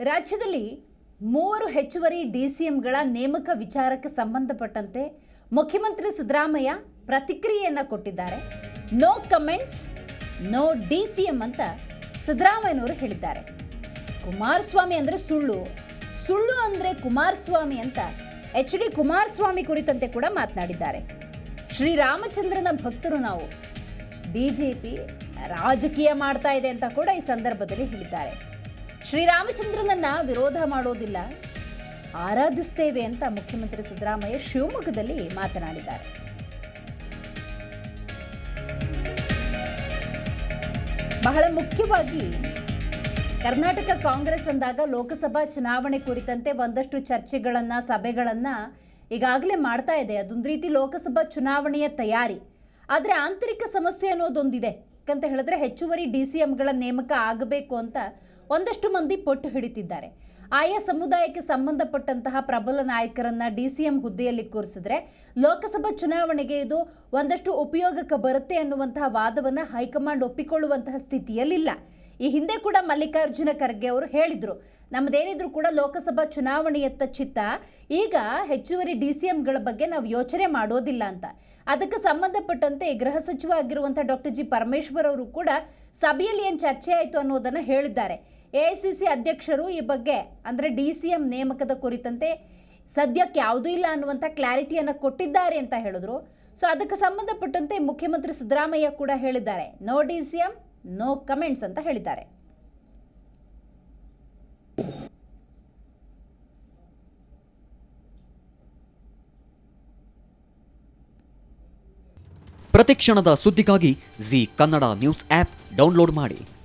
ರಾಜ್ಯದಲ್ಲಿ ಮೂವರು ಹೆಚ್ಚುವರಿ ಡಿಸಿಎಂಗಳ ನೇಮಕ ವಿಚಾರಕ್ಕೆ ಸಂಬಂಧಪಟ್ಟಂತೆ ಮುಖ್ಯಮಂತ್ರಿ ಸಿದ್ದರಾಮಯ್ಯ ಪ್ರತಿಕ್ರಿಯೆಯನ್ನು ಕೊಟ್ಟಿದ್ದಾರೆ. ನೋ ಕಮೆಂಟ್ಸ್ ನೋ ಡಿಸಿಎಂ ಅಂತ ಸಿದ್ದರಾಮಯ್ಯನವರು ಹೇಳಿದ್ದಾರೆ. ಕುಮಾರಸ್ವಾಮಿ ಅಂದರೆ ಸುಳ್ಳು. ಸುಳ್ಳು ಅಂದರೆ ಕುಮಾರಸ್ವಾಮಿ ಅಂತ ಎಚ್ ಡಿ ಕುಮಾರಸ್ವಾಮಿ ಕುರಿತಂತೆ ಕೂಡ ಮಾತನಾಡಿದ್ದಾರೆ. ಶ್ರೀರಾಮಚಂದ್ರನ ಭಕ್ತರು ನಾವು. ಬಿಜೆಪಿ ರಾಜಕೀಯ ಮಾಡ್ತಾ ಇದೆ ಅಂತ ಕೂಡ ಈ ಸಂದರ್ಭದಲ್ಲಿ ಹೇಳಿದ್ದಾರೆ. ಶ್ರೀರಾಮಚಂದ್ರನನ್ನ ವಿರೋಧ ಮಾಡೋದಿಲ್ಲ. ಆರಾಧಿಸ್ತೇವೆ ಅಂತ ಮುಖ್ಯಮಂತ್ರಿ ಸಿದ್ದರಾಮಯ್ಯ ಶಿವಮೊಗ್ಗದಲ್ಲಿ ಮಾತನಾಡಿದ್ದಾರೆ. ಬಹಳ ಮುಖ್ಯವಾಗಿ ಕರ್ನಾಟಕ ಕಾಂಗ್ರೆಸ್ ಅಂದಾಗ ಲೋಕಸಭಾ ಚುನಾವಣೆ ಕುರಿತಂತೆ ಒಂದಷ್ಟು ಚರ್ಚೆಗಳನ್ನು, ಸಭೆಗಳನ್ನು ಈಗಾಗಲೇ ಮಾಡ್ತಾ ಇದೆ. ಅದೊಂದು ರೀತಿ ಲೋಕಸಭಾ ಚುನಾವಣೆಯ ತಯಾರಿ. ಆದರೆ ಆಂತರಿಕ ಸಮಸ್ಯೆ ಅನ್ನೋದೊಂದಿದೆ. ಯಾಕಂತ ಹೇಳಿದ್ರೆ ಹೆಚ್ಚುವರಿ ಡಿ ಸಿ ಎಂಗಳ ನೇಮಕ ಆಗಬೇಕು ಅಂತ ಒಂದಷ್ಟು ಮಂದಿ ಪಟ್ಟು ಹಿಡಿತಿದ್ದಾರೆ. ಆಯಾ ಸಮುದಾಯಕ್ಕೆ ಸಂಬಂಧಪಟ್ಟಂತಹ ಪ್ರಬಲ ನಾಯಕರನ್ನ ಡಿ ಸಿ ಎಂ ಹುದ್ದೆಯಲ್ಲಿ ಕೂರಿಸಿದ್ರೆ ಲೋಕಸಭಾ ಚುನಾವಣೆಗೆ ಇದು ಒಂದಷ್ಟು ಉಪಯೋಗಕ್ಕೆ ಬರುತ್ತೆ ಅನ್ನುವಂತಹ ವಾದವನ್ನು ಹೈಕಮಾಂಡ್ ಒಪ್ಪಿಕೊಳ್ಳುವಂತಹ ಸ್ಥಿತಿಯಲ್ಲಿಲ್ಲ. ಈ ಹಿಂದೆ ಕೂಡ ಮಲ್ಲಿಕಾರ್ಜುನ ಖರ್ಗೆ ಅವರು ಹೇಳಿದ್ರು ನಮ್ಮದೇನಿದ್ರು ಕೂಡ ಲೋಕಸಭಾ ಚುನಾವಣೆಯತ್ತ ಚಿತ್ತ, ಈಗ ಹೆಚ್ಚುವರಿ ಡಿ ಸಿ ಎಂಗಳ ಬಗ್ಗೆ ನಾವು ಯೋಚನೆ ಮಾಡೋದಿಲ್ಲ ಅಂತ. ಅದಕ್ಕೆ ಸಂಬಂಧಪಟ್ಟಂತೆ ಗೃಹ ಸಚಿವ ಆಗಿರುವಂಥ ಡಾಕ್ಟರ್ ಜಿ. ಪರಮೇಶ್ವರ್ ಅವರು ಕೂಡ ಸಭೆಯಲ್ಲಿ ಏನು ಚರ್ಚೆ ಆಯಿತು ಅನ್ನೋದನ್ನು ಹೇಳಿದ್ದಾರೆ. ಎ ಅಧ್ಯಕ್ಷರು ಈ ಬಗ್ಗೆ, ಅಂದರೆ ಡಿ ಸಿ ಎಂ ನೇಮಕದ ಕುರಿತಂತೆ ಸದ್ಯಕ್ಕೆ ಯಾವುದೂ ಇಲ್ಲ ಅನ್ನುವಂಥ ಕ್ಲಾರಿಟಿಯನ್ನು ಕೊಟ್ಟಿದ್ದಾರೆ ಅಂತ ಹೇಳಿದ್ರು. ಸೊ, ಅದಕ್ಕೆ ಸಂಬಂಧಪಟ್ಟಂತೆ ಮುಖ್ಯಮಂತ್ರಿ ಸಿದ್ದರಾಮಯ್ಯ ಕೂಡ ಹೇಳಿದ್ದಾರೆ. No D C M, no comments ಅಂತ ಹೇಳಿದ್ದಾರೆ. ಪ್ರತಿಕ್ಷಣದ ಸುದ್ದಿಗಾಗಿ Zee Kannada news app download ಮಾಡಿ.